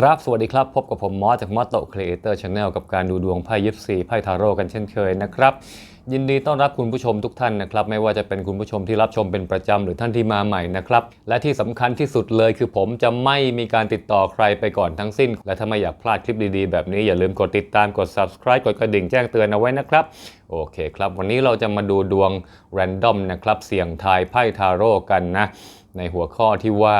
ครับ สวัสดีครับ พบกับผมมอสจากมอสโตครีเอเตอร์ชาแนลกับการดูดวงไพ่ยิปซีไพ่ทาโร่กันเช่นเคยนะครับ ยินดีต้อนรับคุณผู้ชมทุกท่านนะครับ ไม่ว่าจะเป็นคุณผู้ชมที่รับชมเป็นประจำหรือท่านที่มาใหม่นะครับ และที่สำคัญที่สุดเลยคือผมจะไม่มีการติดต่อใครไปก่อนทั้งสิ้น และถ้าไม่อยากพลาดคลิปดีๆ แบบนี้อย่าลืมกดติดตามกด subscribe กดกระดิ่งแจ้งเตือนเอาไว้นะครับโอเคครับ วันนี้เราจะมาดูดวง random นะครับเสี่ยงทายไพ่ทาโร่กันนะในหัวข้อที่ว่า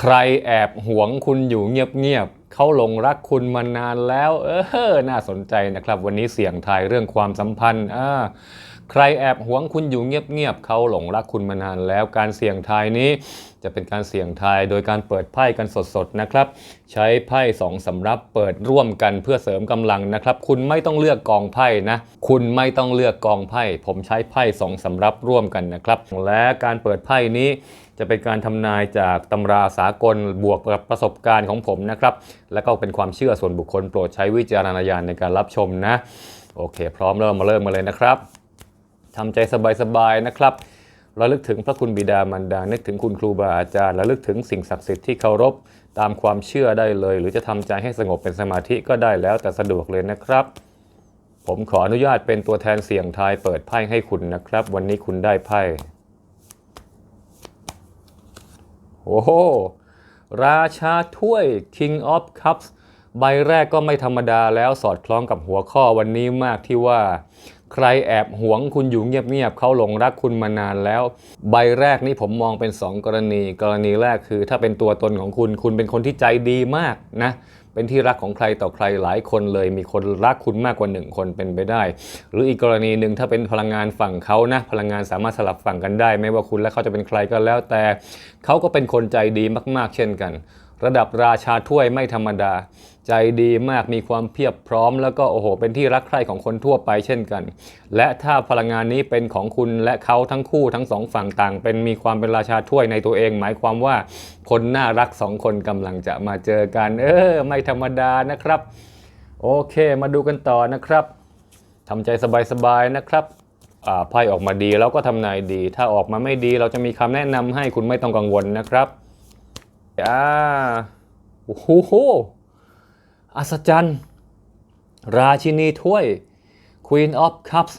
ใครแอบหวงคุณอยู่เงียบๆเขาหลงรักคุณมานานแล้ว เออ น่าสนใจนะครับ วันนี้เสี่ยงทายเรื่องความสัมพันธ์อ่าใครแอบหวงคุณอยู่เงียบๆเขาหลงรักคุณมานานแล้ว การเสี่ยงทายนี้ จะเป็นการเสี่ยงทายโดยการเปิดไพ่กันสดๆนะครับ ใช้ไพ่สองสำรับเปิดร่วมกันเพื่อเสริมกำลังนะครับ คุณไม่ต้องเลือกกองไพ่นะ คุณไม่ต้องเลือกกองไพ่ ผมใช้ไพ่สองสำรับร่วมกันนะครับ และการเปิดไพ่นี้จะเป็นการทำนายจากตำราสากลบวกกับประสบการณ์ของผมนะครับ และก็เป็นความเชื่อส่วนบุคคลโปรดใช้วิจารณญาณในการรับชมนะ โอเค พร้อมเริ่มมาเริ่มมาเลยนะครับทำใจสบายๆนะครับ ระลึกถึงพระคุณบิดามารดา นึกถึงคุณครูบาอาจารย์ระลึกถึงสิ่งศักดิ์สิทธิ์ที่เคารพตามความเชื่อได้เลย หรือจะทำใจให้สงบเป็นสมาธิก็ได้แล้วแต่สะดวกเลยนะครับ ผมขออนุญาตเป็นตัวแทนเสี่ยงทายเปิดไพ่ให้คุณนะครับ วันนี้คุณได้ไพ่โอ้โหราชาถ้วย King of Cups ใบแรกก็ไม่ธรรมดาแล้วสอดคล้องกับหัวข้อวันนี้มากที่ว่า ใครแอบหวงคุณอยู่เงียบๆเขาหลงรักคุณมานานแล้ว ใบแรกนี่ผมมองเป็น 2 กรณี กรณีแรกคือ ถ้าเป็นตัวตนของคุณ คุณเป็นคนที่ใจดีมากนะเป็นที่รักของใครต่อใครหลายคนเลย มีคนรักคุณมากกว่าหนึ่งคนเป็นไปได้ หรืออีกกรณีหนึ่งถ้าเป็นพลังงานฝั่งเขานะพลังงานสามารถสลับฝั่งกันได้ ไม่ว่าคุณและเขาจะเป็นใครก็แล้ว แต่เขาก็เป็นคนใจดีมาก ๆ เช่นกัน ระดับราชาถ้วยไม่ธรรมดา ใจดีมากมีความเพียบพร้อม แล้วก็โอ้โห เป็นที่รักใคร่ของคนทั่วไปเช่นกัน และถ้าพลังงานนี้เป็นของคุณและเขาทั้งคู่ทั้งสองฝั่งต่าง เป็นมีความเป็นราชาถ้วยในตัวเอง หมายความว่าคนน่ารักสองคนกำลังจะมาเจอกัน เออ ไม่ธรรมดานะครับ โอเค มาดูกันต่อนะครับทำใจสบายๆนะครับอ่าไพ่ออกมาดีแล้วก็ทำนายดี ถ้าออกมาไม่ดีเราจะมีคำแนะนำให้คุณไม่ต้องกังวลนะครับอ่าโอ้โห อัศจรรย์ ราชินีถ้วย Queen of Cups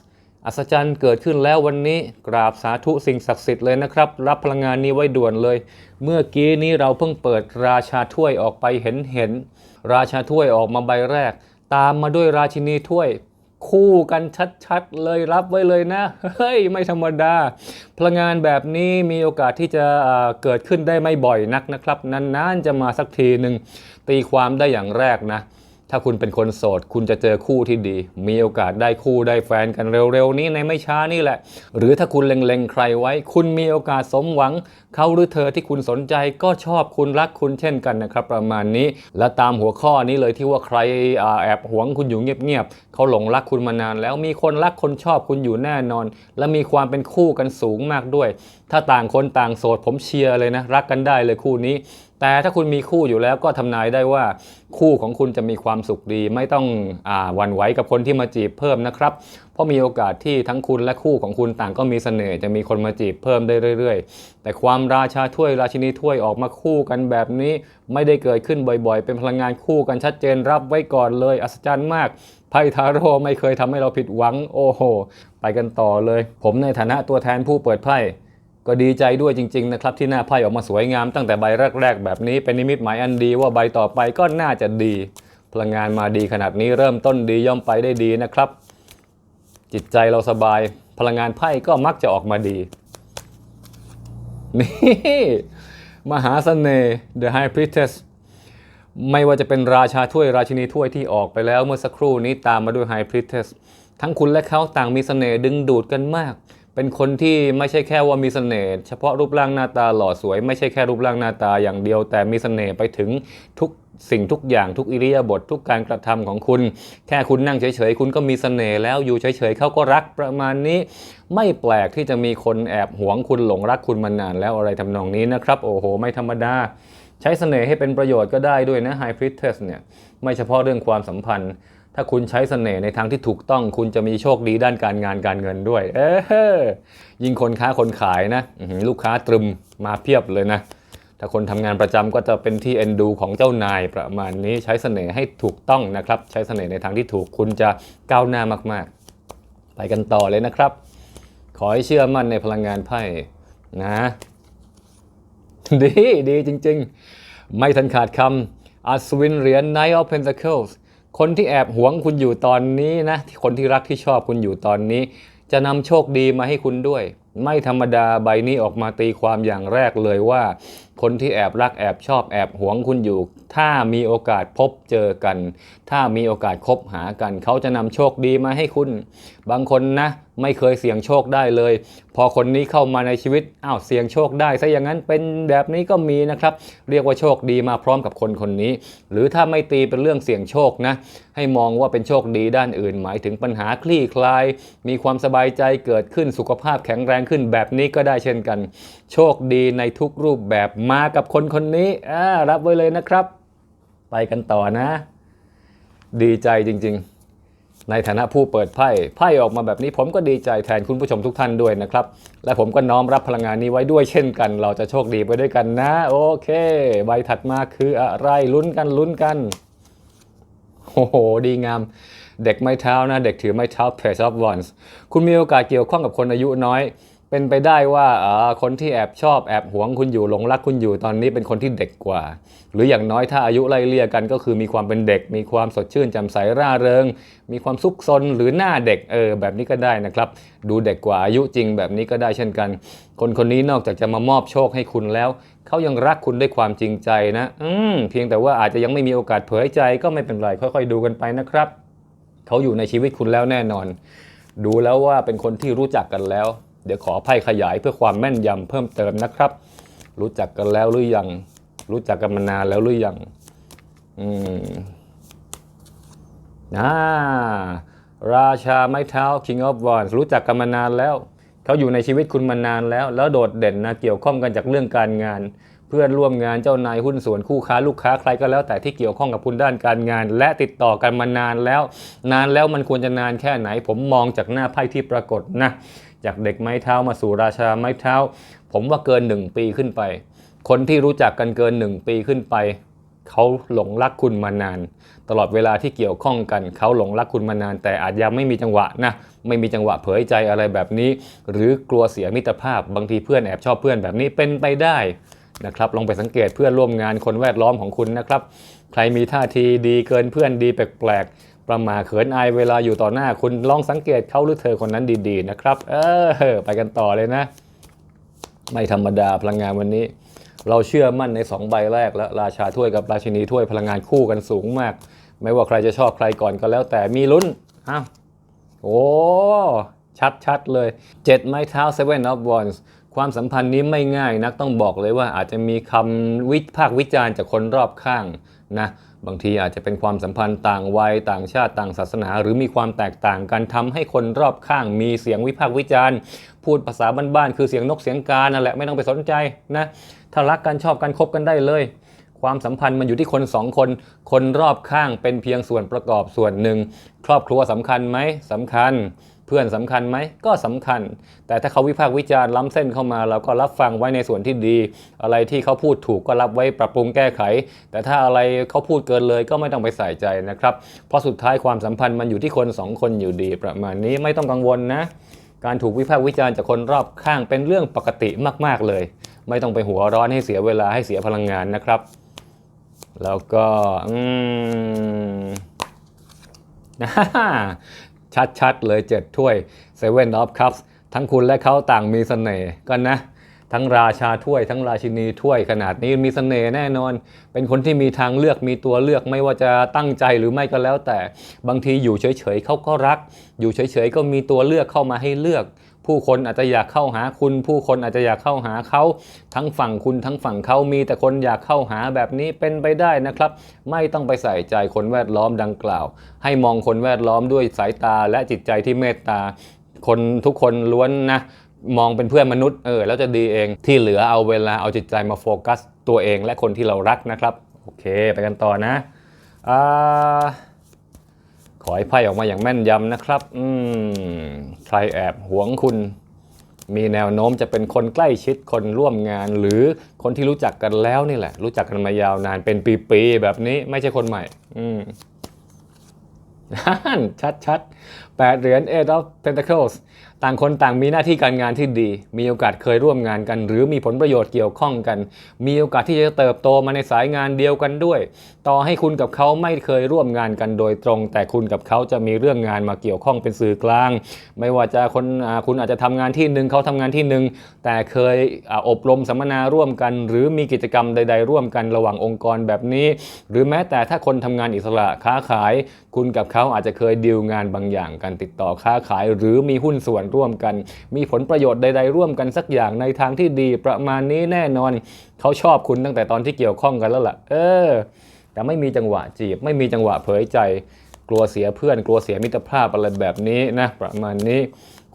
อัศจรรย์เกิดขึ้นแล้ววันนี้กราบสาธุสิ่งศักดิ์สิทธิ์เลยนะครับ รับพลังงานนี้ไว้ด่วนเลย เมื่อกี้นี้เราเพิ่งเปิดราชาถ้วยออกไปเห็นเห็น ราชาถ้วยออกมาใบแรก ตามมาด้วยราชินีถ้วย คู่กันชัดๆเลยรับไว้เลยนะ เฮ้ย ไม่ธรรมดา พลังงานแบบนี้มีโอกาสที่จะเกิดขึ้นได้ไม่บ่อยนักนะครับ นานๆจะมาสักทีหนึ่งตีความได้อย่างแรกนะ ถ้าคุณเป็นคนโสด คุณจะเจอคู่ที่ดี มีโอกาสได้คู่ได้แฟนกันเร็วๆ นี้ในไม่ช้านี่แหละ หรือถ้าคุณเล็งๆ ใครไว้ คุณมีโอกาสสมหวัง เขาหรือเธอที่คุณสนใจก็ชอบคุณรักคุณเช่นกันนะครับ ประมาณนี้ และตามหัวข้อนี้เลยที่ว่าใครอแอบหวงคุณอยู่เงียบๆเขาหลงรักคุณมานาน แล้วมีคนรักคนชอบคุณอยู่แน่นอน และมีความเป็นคู่กันสูงมากด้วย ถ้าต่างคนต่างโสดผมเชียร์เลยนะรักกันได้เลยคู่นี้ แต่ถ้าคุณมีคู่อยู่แล้วก็ทำนายได้ว่าคู่ของคุณจะมีความสุขดี ไม่ต้องอาหวันไหวกับคนที่มาจีบเพิ่มนะครับ เพราะมีโอกาสที่ทั้งคุณและคู่ของคุณต่างก็มีเสน่ห์จะมีคนมาจีบเพิ่มได้เรื่อย ๆ แต่ความราชาถ้วยราชินีถ้วยออกมาคู่กันแบบนี้ ไม่ได้เกิดขึ้นบ่อยๆ เป็นพลังงานคู่กันชัดเจนรับไว้ก่อนเลยอัศจรรย์มากไพ่ทาโร่ไม่เคยทำให้เราผิดหวังโอ้โห ไปกันต่อเลย ผมในฐานะตัวแทนผู้เปิดไพ่ ก็ดีใจด้วยจริง ๆ นะครับ ที่หน้าไพ่ออกมาสวยงามตั้งแต่ใบแรก ๆ แบบนี้เป็นนิมิตหมายอันดีว่าใบต่อไปก็น่าจะดี พลังงานมาดีขนาดนี้เริ่มต้นดีย่อมไปได้ดีนะครับ จิตใจเราสบาย พลังงานไพ่ก็มักจะออกมาดี นี่มหาเสน่ห์ The High Priestess ไม่ว่าจะเป็นราชาถ้วยราชินีถ้วยที่ออกไปแล้วเมื่อสักครู่นี้ตามมาด้วย High Priestess ทั้งคุณและเขาต่างมีเสน่ห์ดึงดูดกันมาก เป็นคนที่ไม่ใช่แค่ว่ามีเสน่ห์เฉพาะรูปร่างหน้าตาหล่อสวย ไม่ใช่แค่รูปร่างหน้าตาอย่างเดียว แต่มีเสน่ห์ไปถึงทุกสิ่งทุกอย่างทุกอิริยาบถทุกการกระทำของคุณ แค่คุณนั่งเฉยๆ คุณก็มีเสน่ห์แล้วอยู่เฉยๆเขาก็รักประมาณนี้ ไม่แปลกที่จะมีคนแอบหวงคุณหลงรักคุณมานานแล้วอะไรทำนองนี้นะครับ โอ้โห ไม่ธรรมดา ใช้เสน่ห์ให้เป็นประโยชน์ก็ได้ด้วยนะ High Priestess เนี่ยไม่เฉพาะเรื่องความสัมพันธ์ ถ้าคุณใช้เสน่ห์ในทางที่ถูกต้อง คุณจะมีโชคดีด้านการงานการเงินด้วย เออยิ่งคนค้าคนขายนะลูกค้าตรึมมาเพียบเลยนะ ถ้าคนทำงานประจำก็จะเป็นที่เอ็นดูของเจ้านายประมาณนี้ใช้เสน่ห์ให้ถูกต้องนะครับ ใช้เสน่ห์ในทางที่ถูกคุณจะก้าวหน้ามาก ๆ ไปกันต่อเลยนะครับ ขอให้เชื่อมั่นในพลังงานไพ่นะ ดีดีจริง ๆ ไม่ทันขาดคำอัศวินเหรียญ Knight of Pentacles คนที่แอบหวงคุณอยู่ตอนนี้นะที่คนที่รักที่ชอบคุณอยู่ตอนนี้ จะนำโชคดีมาให้คุณด้วย ไม่ธรรมดาใบนี้ออกมาตีความอย่างแรกเลยว่า คนที่แอบรักแอบชอบแอบหวงคุณอยู่ ถ้ามีโอกาสพบเจอกัน ถ้ามีโอกาสคบหากัน เขาจะนำโชคดีมาให้คุณ บางคนนะ ไม่เคยเสี่ยงโชคได้เลย พอคนนี้เข้ามาในชีวิตอ้าวเสี่ยงโชคได้ซะอย่างนั้นเป็นแบบนี้ก็มีนะครับ เรียกว่าโชคดีมาพร้อมกับคนคนนี้ หรือถ้าไม่ตีเป็นเรื่องเสี่ยงโชคนะ ให้มองว่าเป็นโชคดีด้านอื่น หมายถึงปัญหาคลี่คลาย มีความสบายใจเกิดขึ้นสุขภาพแข็งแรงขึ้นแบบนี้ก็ได้เช่นกัน โชคดีในทุกรูปแบบมากับคนคนนี้รับไว้เลยนะครับ ไปกันต่อนะ ดีใจจริง ๆ ในฐานะผู้เปิดไพ่ไพ่ออกมาแบบนี้ ผมก็ดีใจแทนคุณผู้ชมทุกท่านด้วยนะครับ และผมก็น้อมรับพลังงานนี้ไว้ด้วยเช่นกัน เราจะโชคดีไปด้วยกันนะ โอเค ใบถัดมาคืออะไรลุ้นกันลุ้นกันโอ้โห ดีงาม เด็กไม้เท้านะ เด็กถือไม้เท้า Page of Wands คุณมีโอกาสเกี่ยวข้องกับคนอายุน้อย เป็นไปได้ว่าอ่าคนที่แอบชอบแอบหวงคุณอยู่หลงรักคุณอยู่ตอนนี้เป็นคนที่เด็กกว่า หรืออย่างน้อยถ้าอายุไล่เลี่ยกันก็คือมีความเป็นเด็ก มีความสดชื่นจ่มใสร่าเริง มีความซุกซนหรือหน้าเด็กเออแบบนี้ก็ได้นะครับ ดูเด็กกว่าอายุจริงแบบนี้ก็ได้เช่นกัน คนคนนี้นอกจากจะมามอบโชคให้คุณแล้วเขายังรักคุณด้วยความจริงใจนะ อืมเพียงแต่ว่าอาจจะยังไม่มีโอกาสเผยใจก็ไม่เป็นไรค่อยๆ ดูกันไปนะครับเขาอยู่ในชีวิตคุณแล้วแน่นอน ดูแล้วว่าเป็นคนที่รู้จักกันแล้ว เดี๋ยวขอไพ่ขยายเพื่อความแม่นยำเพิ่มเติมนะครับ รู้จักกันแล้วหรือยัง รู้จักกันมานานแล้วหรือยัง อืมอ่าราชาไม้เท้า King of Wands รู้จักกันมานานแล้ว เขาอยู่ในชีวิตคุณมานานแล้ว แล้วโดดเด่นนะเกี่ยวข้องกันจากเรื่องการงาน เพื่อนร่วมงานเจ้านายหุ้นส่วนคู่ค้าลูกค้าใครก็แล้วแต่ที่เกี่ยวข้องกับคุณด้านการงาน และติดต่อกันมานานแล้ว นานแล้วมันควรจะนานแค่ไหน ผมมองจากหน้าไพ่ที่ปรากฏนะ จากเด็กไม้เท้ามาสู่ราชาไม้เท้า ผมว่าเกิน 1 ปีขึ้นไป คนที่รู้จักกันเกิน 1 ปีขึ้นไป เขาหลงรักคุณมานาน ตลอดเวลาที่เกี่ยวข้องกัน เขาหลงรักคุณมานาน แต่อาจยังไม่มีจังหวะนะไม่มีจังหวะเผยใจอะไรแบบนี้ หรือกลัวเสียมิตรภาพ บางทีเพื่อนแอบชอบเพื่อนแบบนี้เป็นไปได้นะครับลองไปสังเกตเพื่อนร่วมงานคนแวดล้อมของคุณนะครับ ใครมีท่าทีดีเกินเพื่อนดีแปลก ประมาเขินอายเวลาอยู่ต่อหน้า คุณลองสังเกตเขาหรือเธอคนนั้นดีๆนะครับ เออไปกันต่อเลยนะ ไม่ธรรมดาพลังงานวันนี้ เราเชื่อมั่นใน 2 ใบแรก แล้วราชาถ้วยกับราชินีถ้วยพลังงานคู่กันสูงมาก ไม่ว่าใครจะชอบใครก่อนก็แล้วแต่มีลุ้นอ้าวโอ้ชัดชัดเลย 7 ไม้เท้า Seven of Wands ความสัมพันธ์นี้ไม่ง่ายนักต้องบอกเลยว่าอาจจะมีคำวิพากษ์วิจารณ์จากคนรอบข้างนะ บางทีอาจจะเป็นความสัมพันธ์ต่างวัยต่างชาติต่างศาสนา หรือมีความแตกต่างกันทำให้คนรอบข้างมีเสียงวิพากษ์วิจารณ์ พูดภาษาบ้านๆคือเสียงนกเสียงกานั่นแหละไม่ต้องไปสนใจนะถ้ารักกันชอบกันคบกันได้เลย ความสัมพันธ์มันอยู่ที่คนสองคน คนรอบข้างเป็นเพียงส่วนประกอบส่วนหนึ่ง ครอบครัวสำคัญไหมสำคัญ เพื่อนสำคัญไหมก็สำคัญ แต่ถ้าเขาวิพากษ์วิจารณ์ล้ำเส้นเข้ามาเราก็รับฟังไว้ในส่วนที่ดี อะไรที่เขาพูดถูกก็รับไว้ปรับปรุงแก้ไข แต่ถ้าอะไรเขาพูดเกินเลยก็ไม่ต้องไปใส่ใจนะครับ เพราะสุดท้ายความสัมพันธ์มันอยู่ที่คนสองคนอยู่ดีประมาณนี้ไม่ต้องกังวลนะ การถูกวิพากษ์วิจารณ์จากคนรอบข้างเป็นเรื่องปกติมาก ๆเลย ไม่ต้องไปหัวร้อนให้เสียเวลาให้เสียพลังงานนะครับ แล้วก็อืม ชัดๆ เลยเจ็ดถ้วย Seven of Cups ทั้งคุณและเขาต่างมีเสน่ห์กันนะ ทั้งราชาถ้วย ทั้งราชินีถ้วยขนาดนี้มีเสน่ห์แน่นอน เป็นคนที่มีทางเลือกมีตัวเลือกไม่ว่าจะตั้งใจหรือไม่ก็แล้วแต่บางทีอยู่เฉยๆเขาก็รัก อยู่เฉยๆก็มีตัวเลือกเข้ามาให้เลือก ผู้คนอาจจะอยากเข้าหาคุณ ผู้คนอาจจะอยากเข้าหาเขา ทั้งฝั่งคุณทั้งฝั่งเขามีแต่คนอยากเข้าหาแบบนี้เป็นไปได้นะครับ ไม่ต้องไปใส่ใจคนแวดล้อมดังกล่าว ให้มองคนแวดล้อมด้วยสายตาและจิตใจที่เมตตา คนทุกคนล้วนนะมองเป็นเพื่อนมนุษย์เออแล้วจะดีเองที่เหลือเอาเวลาเอาจิตใจมาโฟกัสตัวเองและคนที่เรารักนะครับ โอเค ไปกันต่อนะอ่า ขอให้ไพ่ออกมาอย่างแม่นยำนะครับ อืม ใครแอบหวงคุณ มีแนวโน้มจะเป็นคนใกล้ชิดคนร่วมงาน หรือคนที่รู้จักกันแล้วนี่แหละ รู้จักกันมายาวนานเป็นปีๆแบบนี้ไม่ใช่คนใหม่ อืมชัดชัดๆแปดเหรียญ Eight of Pentacles ต่างคนต่างมีหน้าที่การงานที่ดี มีโอกาสเคยร่วมงานกัน หรือมีผลประโยชน์เกี่ยวข้องกัน มีโอกาสที่จะเติบโตมาในสายงานเดียวกันด้วย ต่อให้คุณกับเขาไม่เคยร่วมงานกันโดยตรง แต่คุณกับเขาจะมีเรื่องงานมาเกี่ยวข้องเป็นสื่อกลาง ไม่ว่าจะคนคุณอาจจะทำงานที่หนึ่งเขาทำงานที่หนึ่งแต่เคยอบรมสัมมนาร่วมกัน หรือมีกิจกรรมใด ๆ ร่วมกันระหว่างองค์กรแบบนี้ หรือแม้แต่ถ้าคนทำงานอิสระค้าขาย คุณกับเขาอาจจะเคยดีลงานบางอย่างกันติดต่อค้าขาย หรือมีหุ้นส่วนร่วมกัน มีผลประโยชน์ใด ๆ ร่วมกันสักอย่างในทางที่ดีประมาณนี้แน่นอนเขาชอบคุณตั้งแต่ตอนที่เกี่ยวข้องกันแล้วล่ะ เออ แต่ไม่มีจังหวะจีบ ไม่มีจังหวะเผยใจ กลัวเสียเพื่อน กลัวเสียมิตรภาพอะไรแบบนี้นะประมาณนี้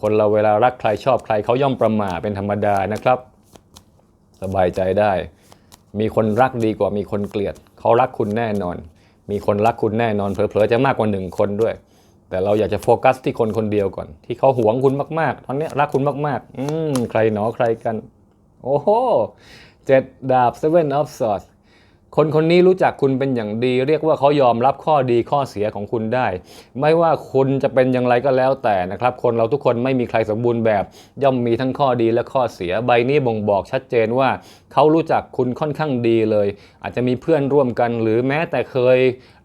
คนเราเวลารักใครชอบใครเขาย่อมประมาทเป็นธรรมดานะครับ สบายใจได้ มีคนรักดีกว่ามีคนเกลียดเขารักคุณแน่นอน มีคนรักคุณแน่นอนเผลอๆจะมากกว่าหนึ่งคนด้วย แต่เราอยากจะโฟกัสที่คนคนเดียวก่อน ที่เขาหวงคุณมากๆ ตอนนี้รักคุณมาก ๆ อืมใครหนอใครกัน โอ้โหเจ็ดดาบ seven of swords คนคนนี้รู้จักคุณเป็นอย่างดี เรียกว่าเขายอมรับข้อดีข้อเสียของคุณได้ ไม่ว่าคุณจะเป็นอย่างไรก็แล้วแต่นะครับ คนเราทุกคนไม่มีใครสมบูรณ์แบบ ย่อมมีทั้งข้อดีและข้อเสีย ใบนี้บ่งบอกชัดเจนว่า เขารู้จักคุณค่อนข้างดีเลย อาจจะมีเพื่อนร่วมกัน หรือแม้แต่เคย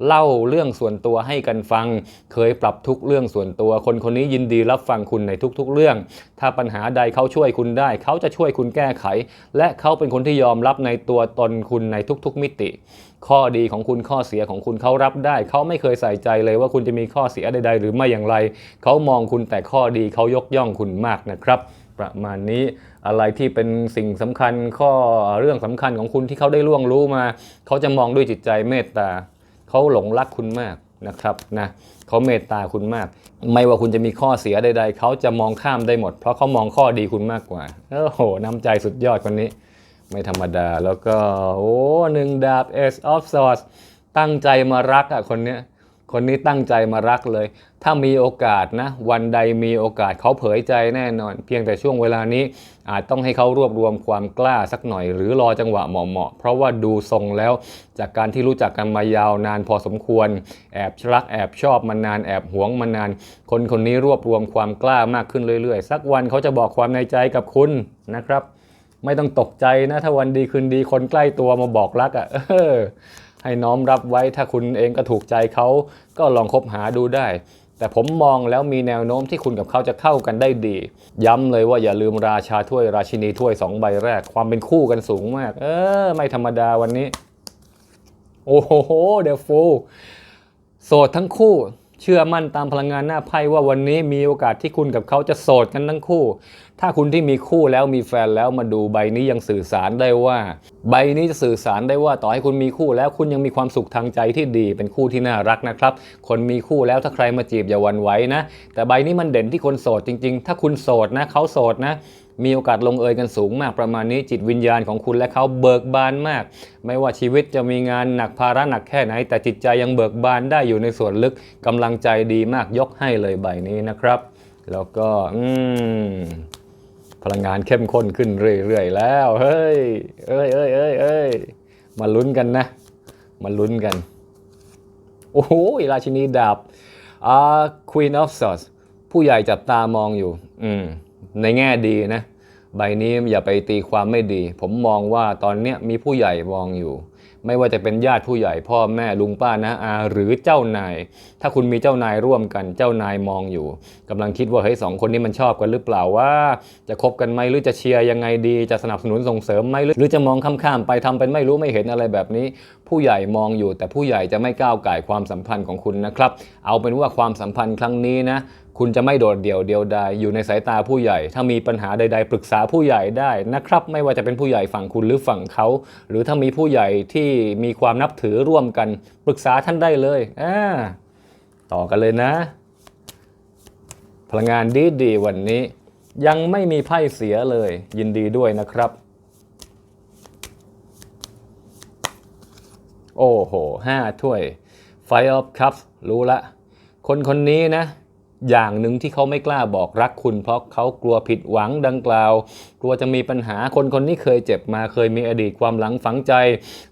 เล่าเรื่องส่วนตัวให้กันฟัง เคยปรับทุกเรื่องส่วนตัว คนคนนี้ยินดีรับฟังคุณในทุกๆ เรื่อง ถ้าปัญหาใดเขาช่วยคุณได้ เขาจะช่วยคุณแก้ไข และเขาเป็นคนที่ยอมรับในตัวตนคุณในทุกๆมิติ ข้อดีของคุณข้อเสียของคุณเขารับได้ เขาไม่เคยใส่ใจเลยว่าคุณจะมีข้อเสียใด ๆ หรือไม่อย่างไร เขามองคุณแต่ข้อดีเขายกย่องคุณมากนะครับประมาณนี้อะไรที่เป็นสิ่งสำคัญข้อเรื่องสำคัญของคุณที่เขาได้ล่วงรู้มา เขาจะมองด้วยจิตใจเมตตาเขาหลงรักคุณมากนะครับนะเขาเมตตาคุณมาก ไม่ว่าคุณจะมีข้อเสียใดๆเขาจะมองข้ามได้หมด เพราะเขามองข้อดีคุณมากกว่าโอ้โหน้ำใจสุดยอดคนนี้ ไม่ธรรมดาแล้วก็ โอ้หนึ่งดาบ Ace of Swords ตั้งใจมารักอะคนเนี้ยคนนี้ตั้งใจมารักเลย ถ้ามีโอกาสนะ วันใดมีโอกาสเขาเผยใจแน่นอน เพียงแต่ช่วงเวลานี้ อาจต้องให้เขารวบรวมความกล้าสักหน่อย หรือรอจังหวะเหมาะๆเพราะว่าดูทรงแล้ว จากการที่รู้จักกันมายาวนานพอสมควร แอบรักแอบชอบมานานแอบหวงมานาน คนคนนี้รวบรวมความกล้ามากขึ้นเรื่อยๆ สักวันเขาจะบอกความในใจกับคุณนะครับ ไม่ต้องตกใจนะถ้าวันดีคืนดีคนใกล้ตัวมาบอกรักอะ่ะให้น้อมรับไว้ถ้าคุณเองก็ถูกใจเขาก็ลองคบหาดูได้ แต่ผมมองแล้วมีแนวโน้มที่คุณกับเขาจะเข้ากันได้ดี ย้ำเลยว่าอย่าลืมราชาถ้วยราชินีถ้วยสองใบแรก ความเป็นคู่กันสูงมาก เออ ไม่ธรรมดาวันนี้ โอ้โหเดฟฟูโสดทั้งคู่ เชื่อมั่นตามพลังงานหน้าไพ่ว่าวันนี้มีโอกาสที่คุณกับเขาจะโสดกันทั้งคู่ ถ้าคุณที่มีคู่แล้วมีแฟนแล้วมาดูใบนี้ยังสื่อสารได้ว่า ใบนี้จะสื่อสารได้ว่าต่อให้คุณมีคู่แล้วคุณยังมีความสุขทางใจที่ดี เป็นคู่ที่น่ารักนะครับ คนมีคู่แล้วถ้าใครมาจีบอย่าหวันไหวนะ แต่ใบนี้มันเด่นที่คนโสดจริง ๆ ถ้าคุณโสดนะเขาโสดนะ มีโอกาสลงเอยกันสูงมากประมาณนี้จิตวิญญาณของคุณและเขาเบิกบานมาก ไม่ว่าชีวิตจะมีงานหนักภาระหนักแค่ไหน แต่จิตใจยังเบิกบานได้อยู่ในส่วนลึกกำลังใจดีมากยกให้เลยใบนี้นะครับ แล้วก็อืมพลังงานเข้มข้นขึ้นเรื่อยๆแล้วเฮ้ยเอ้ยเอ้ยเอ้ยเอ้ยมาลุ้นกันนะ มาลุ้นกัน โอ้โหราชินีดาบอ่า Queen of Swords ผู้ใหญ่จับตามองอยู่ อืม ในแง่ดีนะ ใบนี้อย่าไปตีความไม่ดี ผมมองว่าตอนนี้มีผู้ใหญ่มองอยู่ ไม่ว่าจะเป็นญาติผู้ใหญ่พ่อแม่ลุงป้านะอาหรือเจ้านาย ถ้าคุณมีเจ้านายร่วมกัน เจ้านายมองอยู่กำลังคิดว่าเฮ้ยสองคนนี้มันชอบกันหรือเปล่าว่า จะคบกันไหมหรือจะเชียร์ยังไงดี จะสนับสนุนส่งเสริมไหมหรือจะมองข้ามๆไปทำเป็นไม่รู้ไม่เห็นอะไรแบบนี้ ผู้ใหญ่มองอยู่ แต่ผู้ใหญ่จะไม่ก้าวไก่ความสัมพันธ์ของคุณนะครับ เอาเป็นว่าความสัมพันธ์ครั้งนี้นะ คุณจะไม่โดดเดี่ยวเดียวดายอยู่ในสายตาผู้ใหญ่ ถ้ามีปัญหาใด ๆ ปรึกษาผู้ใหญ่ได้นะครับ ไม่ว่าจะเป็นผู้ใหญ่ฝั่งคุณหรือฝั่งเขา หรือถ้ามีผู้ใหญ่ที่มีความนับถือร่วมกันปรึกษาท่านได้เลยอ่าต่อกันเลยนะ พลังงานดีดีๆวันนี้ ยังไม่มีไพ่เสียเลย ยินดีด้วยนะครับ โอ้โหห้าถ้วย Five of Cups รู้ละ คนคนนี้นะ อย่างหนึ่งที่เขาไม่กล้าบอกรักคุณ เพราะเขากลัวผิดหวังดังกล่าว กลัวจะมีปัญหาคนคนนี้เคยเจ็บมาเคยมีอดีตความหลังฝังใจ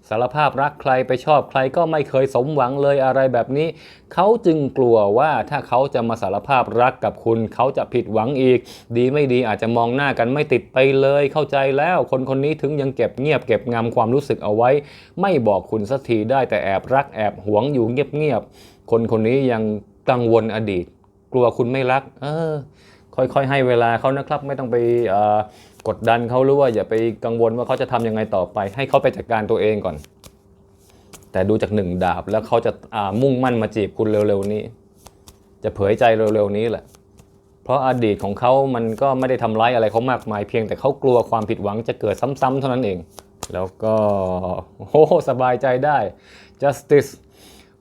สารภาพรักใครไปชอบใครก็ไม่เคยสมหวังเลยอะไรแบบนี้ เขาจึงกลัวว่าถ้าเขาจะมาสารภาพรักกับคุณ เขาจะผิดหวังอีก ดีไม่ดีอาจจะมองหน้ากันไม่ติดไปเลยเข้าใจแล้ว คนคนนี้ถึงยังเก็บเงียบเก็บงำความรู้สึกเอาไว้ ไม่บอกคุณสักทีได้แต่แอบรักแอบหวงอยู่เงียบๆคนคนนี้ยังกังวลอดีต ลัวคุณไม่รัก เออ ค่อยๆให้เวลาเขานะครับ ไม่ต้องไปออกดดันเขาหรือว่าอย่าไปกังวลว่าเขาจะทำยังไงต่อไป ให้เขาไปจัดการตัวเองก่อน แต่ดูจากหนึ่งดาบแล้วเขาจะามุ่งมั่นมาจีบคุณเร็วๆนี้ จะเผยใจเร็วๆนี้แหละ เพราะอดีตของเขามันก็ไม่ได้ทำร้ายอะไรเขามากมายเพียงแต่เขากลัวความผิดหวังจะเกิดซ้ำๆเท่านั้นเองแล้วก็โอ้สบายใจได้ justice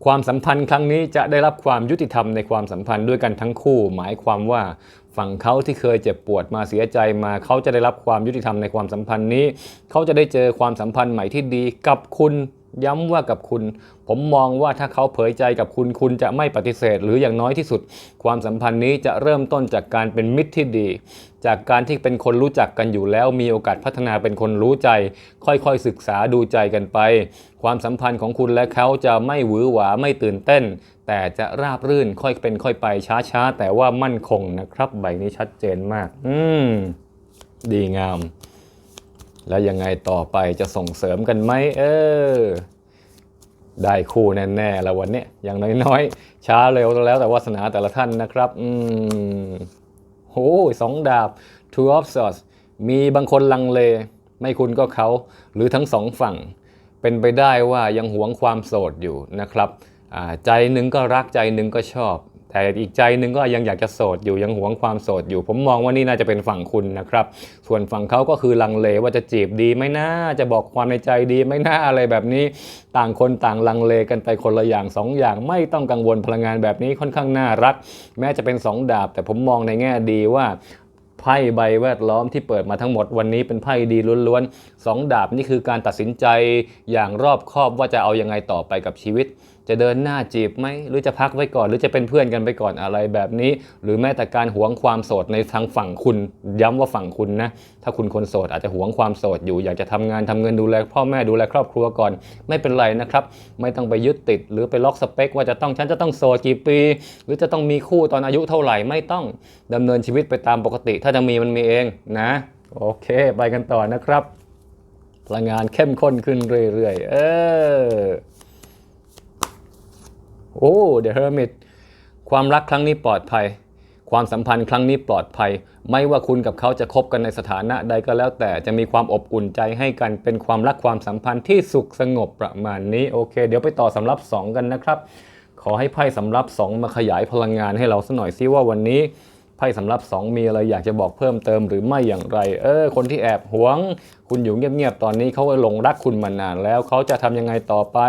ความสัมพันธ์ครั้งนี้จะได้รับความยุติธรรมในความสัมพันธ์ด้วยกันทั้งคู่ หมายความว่าฝั่งเขาที่เคยเจ็บปวดมาเสียใจมาเขาจะได้รับความยุติธรรมในความสัมพันธ์นี้ เขาจะได้เจอความสัมพันธ์ใหม่ที่ดีกับคุณ ย้ำว่ากับคุณ ผมมองว่าถ้าเขาเผยใจกับคุณคุณจะไม่ปฏิเสธ หรืออย่างน้อยที่สุด ความสัมพันธ์นี้จะเริ่มต้นจากการเป็นมิตรที่ดี จากการที่เป็นคนรู้จักกันอยู่แล้วมีโอกาสพัฒนาเป็นคนรู้ใจ ค่อยๆศึกษาดูใจกันไป ความสัมพันธ์ของคุณและเขาจะไม่หวือหวาไม่ตื่นเต้น แต่จะราบรื่นค่อยเป็นค่อยไปช้าๆแต่ว่ามั่นคงนะครับ ใบนี้ชัดเจนมาก อืมดีงาม แล้วยังไงต่อไปจะส่งเสริมกันไหมเออ ได้คู่แน่ๆแล้ววันนี้ยอย่างน้อยๆ ช้าเร็วแล้วแต่วาสนาแต่ละท่านนะครับ อืมโอ้สองดาบ two of swords มีบางคนลังเล ไม่คุณก็เขา หรือทั้งสองฝั่ง เป็นไปได้ว่ายังหวงความโสดอยู่นะครับ ใจหนึ่งก็รักใจหนึ่งก็ชอบ แต่อีกใจหนึ่งก็ยังอยากจะโสดอยู่ยังหวงความโสดอยู่ ผมมองว่านี่น่าจะเป็นฝั่งคุณนะครับ ส่วนฝั่งเขาก็คือลังเลว่าจะจีบดีไหมนะจะบอกความในใจดีไหมนะอะไรแบบนี้ ต่างคนต่างลังเลกันไปคนละอย่างสองอย่างไม่ต้องกังวลพลังงานแบบนี้ค่อนข้างน่ารัก แม้จะเป็นสองดาบ แต่ผมมองในแง่ดีว่าไพ่ใบแวดล้อมที่เปิดมาทั้งหมดวันนี้เป็นไพ่ดีล้วนๆสองดาบนี่คือการตัดสินใจอย่างรอบคอบว่าจะเอายังไงต่อไปกับชีวิต จะเดินหน้าจีบไหมหรือจะพักไว้ก่อน หรือจะเป็นเพื่อนกันไปก่อนอะไรแบบนี้ หรือแม้แต่การหวงความโสดในทางฝั่งคุณ ย้ำว่าฝั่งคุณนะ ถ้าคุณคนโสดอาจจะหวงความโสดอยู่ อยากจะทำงานทำเงินดูแลพ่อแม่ดูแลครอบครัวก่อน ไม่เป็นไรนะครับ ไม่ต้องไปยึดติด หรือไปล็อกสเปค ว่าจะต้องฉันจะต้องโสดกี่ปี หรือจะต้องมีคู่ตอนอายุเท่าไหร่ไม่ต้องดำเนินชีวิตไปตามปกติ ถ้าจะมีมันมีเองนะโอเค ไปกันต่อนะครับพลังงานเข้มข้นขึ้นเรื่อยๆ เออ โอ้ The Hermit ความรักครั้งนี้ปลอดภัย ความสัมพันธ์ครั้งนี้ปลอดภัย ไม่ว่าคุณกับเขาจะคบกันในสถานะใดก็แล้วแต่จะมีความอบอุ่นใจให้กันเป็นความรักความสัมพันธ์ที่สุขสงบประมาณนี้ โอเค เดี๋ยวไปต่อสำรับ 2 กันนะครับ ขอให้ไพ่สำรับ 2 มาขยายพลังงานให้เราสักหน่อยซิว่าวันนี้ไพ่สำรับ 2 มีอะไรอยากจะบอกเพิ่มเติมหรือไม่อย่างไร เออ คนที่แอบหวง คุณอยู่เงียบๆตอนนี้เขาหลงรักคุณมานานแล้วเขาจะทำยังไงต่อไป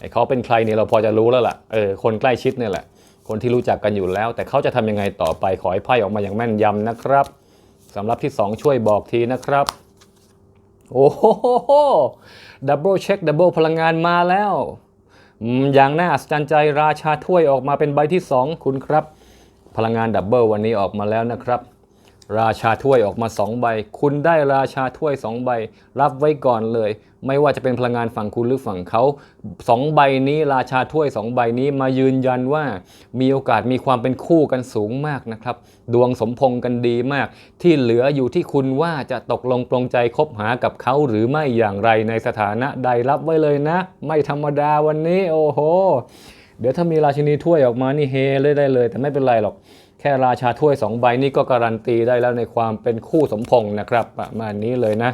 ไอ้เขาเป็นใครเนี่ยเราพอจะรู้แล้วล่ะ เออ คนใกล้ชิดเนี่ยแหละ คนที่รู้จักกันอยู่แล้ว แต่เขาจะทำยังไงต่อไป ขอให้ไพ่ออกมาอย่างแม่นยำนะครับสำหรับที่ 2 ช่วยบอกทีนะครับ โอ้โห ดับเบิลเช็ค ดับเบิลพลังงานมาแล้วอืมอย่างน่าอัศจรรย์ใจราชาถ้วยออกมาเป็นใบที่ 2 คุณครับ พลังงานดับเบิลวันนี้ออกมาแล้วนะครับ ราชาถ้วยออกมา 2 ใบ คุณได้ราชาถ้วย 2 ใบ รับไว้ก่อนเลย ไม่ว่าจะเป็นพลังงานฝั่งคุณหรือฝั่งเขา 2 ใบนี้ราชาถ้วย 2 ใบนี้มายืนยันว่า มีโอกาสมีความเป็นคู่กันสูงมากนะครับ ดวงสมพงษ์กันดีมาก ที่เหลืออยู่ที่คุณว่าจะตกลงปรงใจคบหากับเขาหรือไม่อย่างไรในสถานะใดรับไว้เลยนะ ไม่ธรรมดาวันนี้โอ้โห เดี๋ยวถ้ามีราชินีถ้วยออกมานี่เฮเลยได้เลย แต่ไม่เป็นไรหรอก แค่ราชาถ้วย 2 ใบนี่ก็การันตีได้แล้วในความเป็นคู่สมพงษ์นะครับประมาณนี้เลยนะ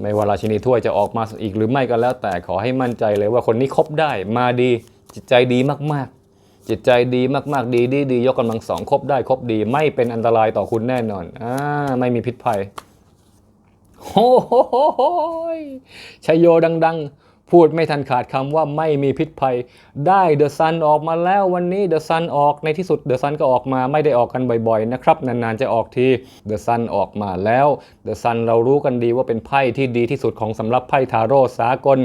ไม่ว่าราชินีถ้วยจะออกมาอีกหรือไม่ก็แล้ว แต่ขอให้มั่นใจเลยว่าคนนี้คบได้มาดีจิตใจดีมากๆ จิตใจดีมากๆ ดีดีดียกกำลังสองคบได้คบดี ไม่เป็นอันตรายต่อคุณแน่นอนอ่าไม่มีพิษภัยโอ้โหชัยโยดัง ๆ พูดไม่ทันขาดคำว่าไม่มีพิษภัย ได้เดอะซันออกมาแล้ววันนี้เดอะซันออกในที่สุดเดอะซันก็ออกมาไม่ได้ออกกันบ่อยๆนะครับ นานๆจะออกทีเดอะซันออกมาแล้วเดอะซันเรารู้กันดีว่าเป็นไพ่ที่ดีที่สุดของสำหรับไพ่ทาโร่สากล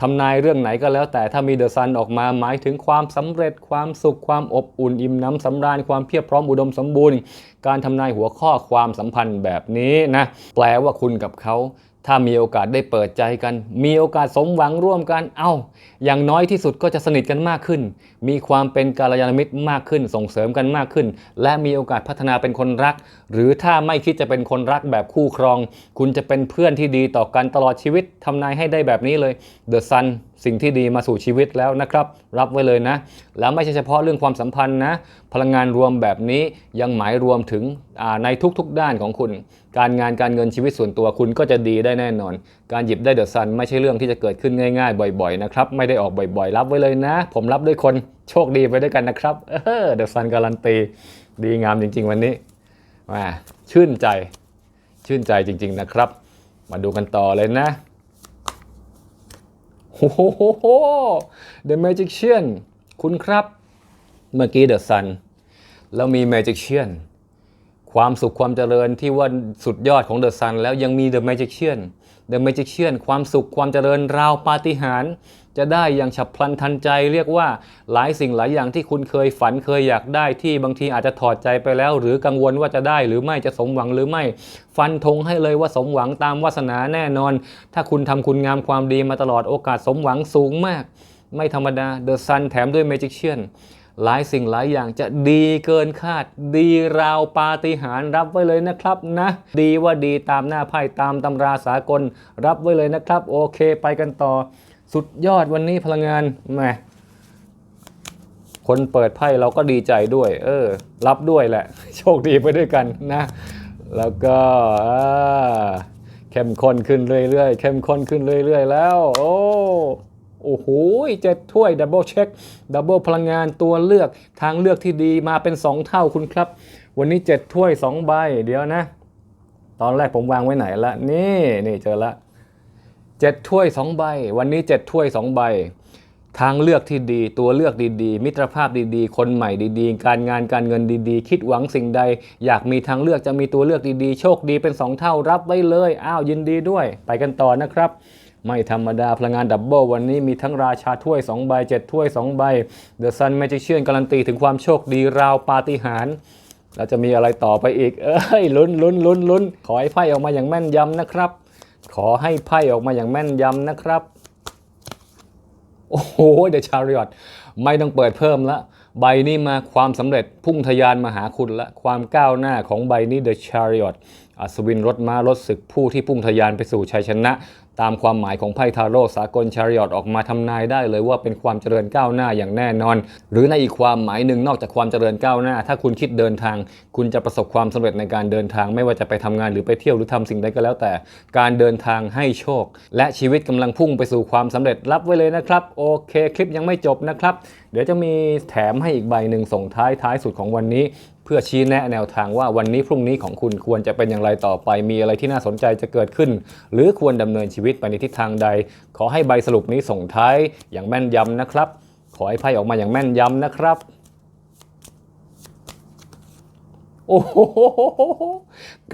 ทำนายเรื่องไหนก็แล้วแต่ถ้ามีเดอะซันออกมาหมายถึงความสำเร็จความสุขความอบอุ่นอิ่มน้ำสำราญความเพียบพร้อมอุดมสมบูรณ์ การทำนายหัวข้อความสัมพันธ์แบบนี้นะแปลว่าคุณกับเขา ถ้ามีโอกาสได้เปิดใจกัน มีโอกาสสมหวังร่วมกัน เอ้า อย่างน้อยที่สุดก็จะสนิทกันมากขึ้น มีความเป็นกาลยานมิตรมากขึ้น ส่งเสริมกันมากขึ้น และมีโอกาสพัฒนาเป็นคนรัก หรือถ้าไม่คิดจะเป็นคนรักแบบคู่ครอง คุณจะเป็นเพื่อนที่ดีต่อกันตลอดชีวิต ทำนายให้ได้แบบนี้เลย The Sun สิ่งที่ดีมาสู่ชีวิตแล้วนะครับ รับไว้เลยนะ แล้วไม่ใช่เฉพาะเรื่องความสัมพันธ์นะ พลังงานรวมแบบนี้ยังหมายรวมถึงในทุกๆด้านของคุณ การงานการเงินชีวิตส่วนตัวคุณก็จะดีได้แน่นอน การหยิบได้เดอะซันไม่ใช่เรื่องที่จะเกิดขึ้นง่ายๆ บ่อยๆนะครับไม่ได้ออกบ่อยๆ รับไว้เลยนะ ผมรับด้วยคนโชคดีไปด้วยกันนะครับเออเดอะซันการันตีดีงามจริง ๆ วันนี้มาชื่นใจชื่นใจจริง ๆนะครับ มาดูกันต่อเลยนะ โอ้โห The Magician คุณครับ เมื่อกี้ The Sun แล้วมี Magician ความสุขความเจริญที่ว่าสุดยอดของ The Sun แล้วยังมี The Magician The Magician ความสุขความเจริญราวปาฏิหาริย์ จะได้อย่างฉับพลันทันใจเรียกว่าหลายสิ่งหลายอย่างที่คุณเคยฝันเคยอยากได้ที่บางทีอาจจะถอดใจไปแล้ว หรือกังวลว่าจะได้หรือไม่จะสมหวังหรือไม่ ฟันธงให้เลยว่าสมหวังตามวาสนาแน่นอน ถ้าคุณทำคุณงามความดีมาตลอดโอกาสสมหวังสูงมาก ไม่ธรรมดา The Sun แถมด้วย Magician หลายสิ่งหลายอย่างจะดีเกินคาด ดีราวปาฏิหาริย์รับไว้เลยนะครับนะ ดีว่าดีตามหน้าไพ่ตามตำราสากล รับไว้เลยนะครับ โอเคไปกันต่อ สุดยอดวันนี้พลังงานแหมคนเปิดไพ่เราก็ดีใจด้วย เออ รับด้วยแหละ โชคดีไปด้วยกันนะ แล้วก็เข้มข้นขึ้นเรื่อยๆเข้มข้นขึ้นเรื่อยๆ แล้ว โอ้โอ้โหเจ็ดถ้วยดับเบิลเช็คดับเบิลพลังงานตัวเลือกทางเลือกที่ดีมาเป็น 2 เท่าคุณครับ วันนี้ 7 ถ้วย 2 ใบ เดี๋ยวนะ ตอนแรกผมวางไว้ไหนละ นี่นี่เจอละ 7 ถ้วย 2 ใบ วันนี้ 7 ถ้วย 2 ใบ ทางเลือกที่ดี ตัวเลือกดีๆ มิตรภาพดีๆ คนใหม่ดีๆ การงานการเงินดีๆ คิดหวังสิ่งใด อยากมีทางเลือกจะมีตัวเลือกดีๆ โชคดีเป็น 2 เท่ารับไว้เลย อ้าวยินดีด้วย ไปกันต่อนะครับไม่ธรรมดาพลังงานดับเบิลวันนี้มีทั้งราชาถ้วย 2 ใบ 7 ถ้วย 2 ใบ The Sun Magician การันตีถึงความโชคดีราวปาฏิหาริย์เราจะมีอะไรต่อไปอีก เอ้ยลุ้นลุ้นลุ้นลุ้นขอให้ไพ่ออกมาอย่างแม่นยำนะครับ ขอให้ไพ่ออกมาอย่างแม่นยำนะครับ โอ้โหเดชาริออตไม่ต้องเปิดเพิ่มละใบนี้มาความสำเร็จพุ่งทะยานมาหาคุณละความก้าวหน้าของใบนี้เดชาริออตอัศวินรถม้ารถศึกผู้ที่พุ่งทะยานไปสู่ชัยชนะ ตามความหมายของไพ่ทาโร่สากลชาริออตออกมาทำนายได้เลยว่าเป็นความเจริญก้าวหน้าอย่างแน่นอน หรือในอีกความหมายหนึ่งนอกจากความเจริญก้าวหน้า ถ้าคุณคิดเดินทาง คุณจะประสบความสำเร็จในการเดินทาง ไม่ว่าจะไปทำงานหรือไปเที่ยวหรือทำสิ่งใดก็แล้วแต่ การเดินทางให้โชค และชีวิตกำลังพุ่งไปสู่ความสำเร็จรับไว้เลยนะครับโอเคคลิปยังไม่จบนะครับ เดี๋ยวจะมีแถมให้อีกใบหนึ่งส่งท้ายท้ายสุดของวันนี้ เพื่อชี้แนะแนวทางว่าวันนี้พรุ่งนี้ของคุณควรจะเป็นอย่างไรต่อไป มีอะไรที่น่าสนใจจะเกิดขึ้น หรือควรดำเนินชีวิตไปในทิศทางใด ขอให้ใบสรุปนี้ส่งท้ายอย่างแม่นยำนะครับ ขอให้ไพ่ออกมาอย่างแม่นยำนะครับโอ้โห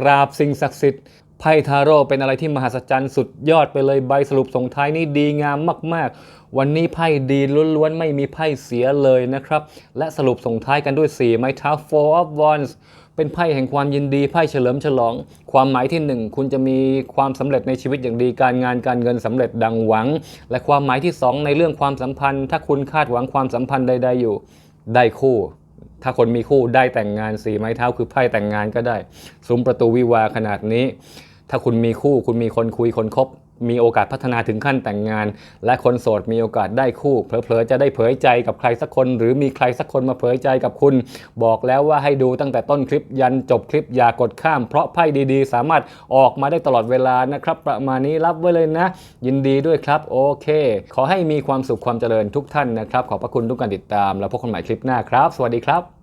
กราบสิ่งศักดิ์สิทธิ์ไพ่ทาโร่เป็นอะไรที่มหัศจรรย์สุดยอดไปเลยใบสรุปส่งท้ายนี้ดีงามมาก ๆ วันนี้ไพ่ดีล้วนๆ ไม่มีไพ่เสียเลยนะครับ และสรุปส่งท้ายกันด้วย 4 ไม้เท้า four of wands เป็นไพ่แห่งความยินดีไพ่เฉลิมฉลอง ความหมายที่ 1 คุณจะมีความสำเร็จในชีวิตอย่างดีการงานการเงินสำเร็จดังหวัง และความหมายที่ 2 ในเรื่องความสัมพันธ์ ถ้าคุณคาดหวังความสัมพันธ์ใด ๆ อยู่ ได้คู่ ถ้าคนมีคู่ได้แต่งงานสีไม้เท้าคือไพ่แต่งงานก็ได้ซุ้มประตูวิวาขนาดนี้ ถ้าคุณมีคู่คุณมีคนคุยคนคบ มีโอกาสพัฒนาถึงขั้นแต่งงาน และคนโสดมีโอกาสได้คู่ เผลอๆจะได้เผยใจกับใครสักคน หรือมีใครสักคนมาเผยใจกับคุณ บอกแล้วว่าให้ดูตั้งแต่ต้นคลิปยันจบคลิปอย่ากดข้าม เพราะไพ่ดีๆ สามารถออกมาได้ตลอดเวลานะครับ ประมาณนี้รับไว้เลยนะ ยินดีด้วยครับ โอเค ขอให้มีความสุขความเจริญทุกท่านนะครับ ขอบพระคุณทุกการติดตาม แล้วพบกันใหม่คลิปหน้าครับ สวัสดีครับ